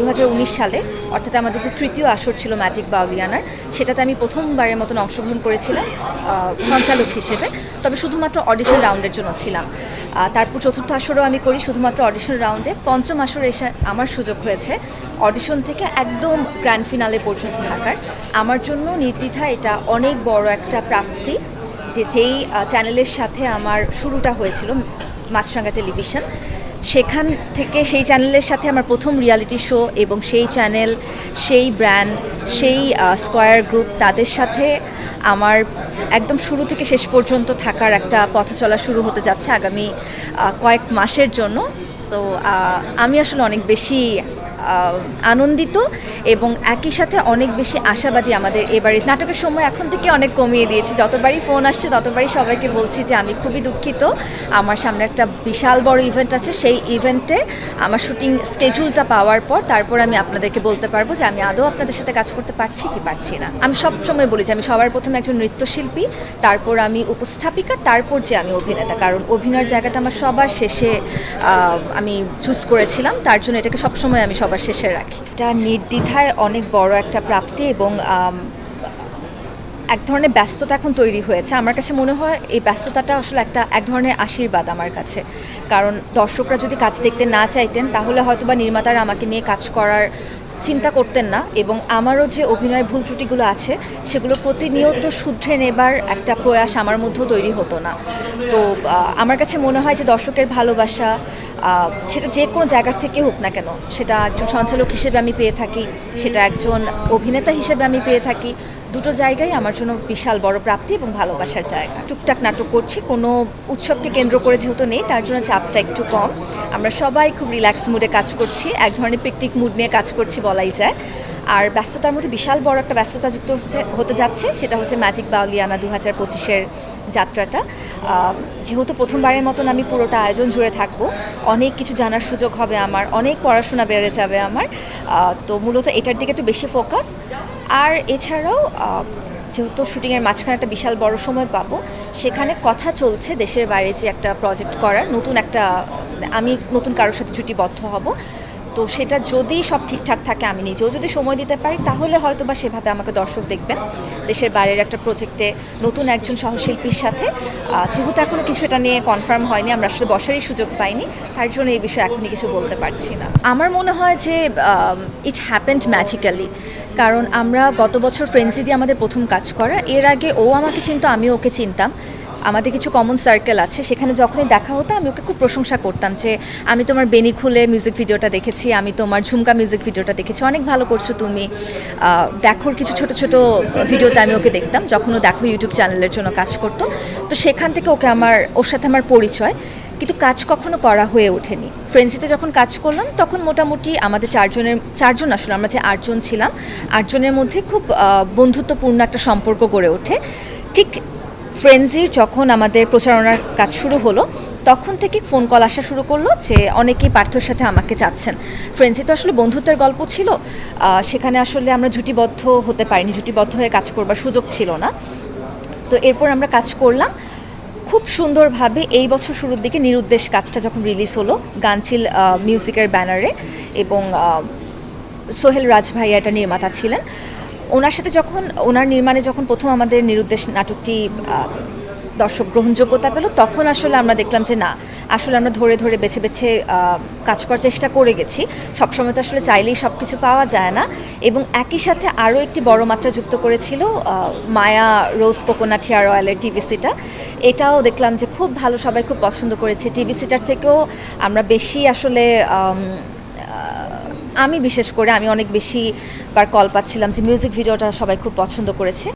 দু হাজার উনিশ সালে, অর্থাৎ আমাদের যে তৃতীয় আসর ছিল ম্যাজিক বাউলিয়ানার সেটাতে আমি প্রথমবারের মতন অংশগ্রহণ করেছিলাম সঞ্চালক হিসেবে। তবে শুধুমাত্র অডিশন রাউন্ডের জন্য ছিলাম। তারপর চতুর্থ আসরও আমি করি, শুধুমাত্র অডিশন রাউন্ডে পঞ্চম আসরে এসে আমার সুযোগ হয়েছে অডিশন থেকে একদম গ্র্যান্ড ফিনালে পর্যন্ত থাকার। আমার জন্য নির্দ্বিধা এটা অনেক বড় একটা প্রাপ্তি যে যেই চ্যানেলের সাথে আমার শুরুটা হয়েছিল, মাছরাঙ্গা টেলিভিশন। সেখান থেকে সেই চ্যানেলের সাথে আমার প্রথম রিয়ালিটি শো এবং সেই চ্যানেল সেই ব্র্যান্ড সেই স্কোয়ার গ্রুপ তাদের সাথে আমার একদম শুরু থেকে শেষ পর্যন্ত থাকার একটা পথ চলা শুরু হতে যাচ্ছে আগামী কয়েক মাসের জন্য। সো আমি আসলে অনেক বেশি আনন্দিত এবং একই সাথে অনেক বেশি আশাবাদী আমাদের এবারে। নাটকের সময় এখন থেকে অনেক কমিয়ে দিয়েছি। যতবারই ফোন আসছে, ততবারই সবাইকে বলছি যে আমি খুবই দুঃখিত। আমার সামনে একটা বিশাল বড় ইভেন্ট আছে। সেই ইভেন্টে আমার শুটিং স্কেজুলটা পাওয়ার পর তারপর আমি আপনাদেরকে বলতে পারব যে আমি আদৌ আপনাদের সাথে কাজ করতে পারছি কি পারছি না। আমি সব সময় বলি যে আমি সবার প্রথমে একজন নৃত্যশিল্পী, তারপর আমি উপস্থাপিকা, তারপর যে আমি অভিনেতা। কারণ অভিনয়ের জায়গাটা আমার সবার শেষে আমি চুজ করেছিলাম। তার জন্য এটাকে সবসময় আমি সবার শেষে রাখি। এটা নির্দ্বিধায় অনেক বড় একটা প্রাপ্তি এবং এক ধরনের ব্যস্ততা এখন তৈরি হয়েছে। আমার কাছে মনে হয় এই ব্যস্ততাটা আসলে একটা, এক ধরনের আশীর্বাদ আমার কাছে। কারণ দর্শকরা যদি কাজ দেখতে না চাইতেন, তাহলে হয়তোবা নির্মাতারা আমাকে নিয়ে কাজ করার চিন্তা করতেন না এবং আমারও যে অভিনয়ের ভুল ত্রুটিগুলো আছে, সেগুলো প্রতিনিয়ত শুধরে নেবার একটা প্রয়াস আমার মধ্যেও তৈরি হতো না। তো আমার কাছে মনে হয় যে দর্শকের ভালোবাসা সেটা যে কোনো জায়গার থেকে হোক না কেন, সেটা একজন সঞ্চালক হিসেবে আমি পেয়ে থাকি, সেটা একজন অভিনেতা হিসেবে আমি পেয়ে থাকি। দুটো জায়গায় আমার জন্য বিশাল বড় প্রাপ্তি এবং ভালোবাসার জায়গা। টুকটাক নাটক করছি, কোনো উৎসবকে কেন্দ্র করে যেহেতু নেই, তার জন্য চাপটা একটু কম। আমরা সবাই খুব রিল্যাক্স মুডে কাজ করছি, এক ধরনের পিকনিক মুড নিয়ে কাজ করছি বলাই যায়। আর ব্যস্ততার মধ্যে বিশাল বড় একটা ব্যস্ততা যুক্ত হচ্ছে, হতে যাচ্ছে, সেটা হচ্ছে ম্যাজিক বাউলিয়ানা দু হাজার পঁচিশের যাত্রাটা। যেহেতু প্রথমবারের মতন আমি পুরোটা আয়োজন জুড়ে থাকব, অনেক কিছু জানার সুযোগ হবে আমার, অনেক পড়াশোনা বেড়ে যাবে আমার। তো মূলত এটার দিকে একটু বেশি ফোকাস আর এছাড়াও যেহেতু শুটিংয়ের মাঝখানে একটা বিশাল বড় সময় পাবো, সেখানে কথা চলছে দেশের বাইরে যে একটা প্রজেক্ট করার, নতুন একটা, আমি নতুন কারোর সাথে জুটিবদ্ধ হব। তো সেটা যদি সব ঠিকঠাক থাকে, আমি নিজেও যদি সময় দিতে পারি, তাহলে হয়তো বা সেভাবে আমাকে দর্শক দেখবেন। দেশের বাইরের একটা প্রজেক্টে নতুন একজন সহশিল্পীর সাথে। যেহেতু এখনও কিছু এটা নিয়ে কনফার্ম হয়নি, আমরা আসলে বসারই সুযোগ পাইনি, তার জন্য এই বিষয়ে এখনই কিছু বলতে পারছি না। আমার মনে হয় যে ইট হ্যাপেন্ড ম্যাজিক্যালি কারণ আমরা গত বছর ফ্রেন্সি দিয়ে আমাদের প্রথম কাজ করা, এর আগে ও আমাকে চিনতো, আমিও ওকে চিনতাম। আমাদের কিছু কমন সার্কেল আছে। সেখানে যখনই দেখা হতো, আমি ওকে খুব প্রশংসা করতাম যে, আমি তোমার বেনি খুলে মিউজিক ভিডিওটা দেখেছি, আমি তোমার ঝুমকা মিউজিক ভিডিওটা দেখেছি, অনেক ভালো করছ তুমি। দেখোর কিছু ছোট ছোট ভিডিওতে আমি ওকে দেখতাম, যখন ও দেখো ইউটিউব চ্যানেলের জন্য কাজ করতো। তো সেখান থেকে ওকে আমার, ওর সাথে আমার পরিচয়। কিন্তু কাজ কখনো করা হয়ে ওঠেনি। ফ্রেন্সিতে যখন কাজ করলাম, তখন মোটামুটি আমাদের চারজনের, চারজন আসলে, আমরা যে আটজন ছিলাম, আটজনের মধ্যে খুব বন্ধুত্বপূর্ণ একটা সম্পর্ক গড়ে ওঠে। ঠিক ফ্রেন্সির যখন আমাদের প্রচারণার কাজ শুরু হলো তখন থেকে ফোন কল আসা শুরু করল যে অনেকেই পার্থর সাথে আমাকে চাচ্ছেন ফ্রেন্সি তো আসলে বন্ধুত্বের গল্প ছিল। সেখানে আসলে আমরা জুটিবদ্ধ হতে পারিনি জুটিবদ্ধ হয়ে কাজ করবার সুযোগ ছিল না। তো এরপর আমরা কাজ করলাম। খুব সুন্দরভাবে এই বছর শুরুর দিকে নিরুদ্দেশ কাজটা যখন রিলিজ হলো গানচিল আহ, মিউজিকের ব্যানারে এবং সোহেল রাজ ভাইয়া এটা নির্মাতা ছিলেন। ওনার সাথে যখন, ওনার নির্মাণে যখন প্রথম আমাদের নিরুদ্দেশ নাটকটি দর্শক গ্রহণযোগ্যতা পেল, তখন আসলে আমরা দেখলাম যে না, আসলে আমরা ধরে ধরে বেছে বেছে কাজ করার চেষ্টা করে গেছি। সবসময় তো আসলে চাইলেই সব কিছু পাওয়া যায় না। এবং একই সাথে আরও একটি বড় মাত্রা যুক্ত করেছিল মায়া রোজ কোকোনাট হেয়ার অয়েলের টিভিসিটা এটাও দেখলাম যে খুব ভালো, সবাই খুব পছন্দ করেছে। টিভিসিটার থেকেও আমরা বেশি আসলে আমি বিশেষ করে, আমি অনেক বেশি বার কল পাচ্ছিলাম যে মিউজিক ভিডিওটা সবাই খুব পছন্দ করেছে।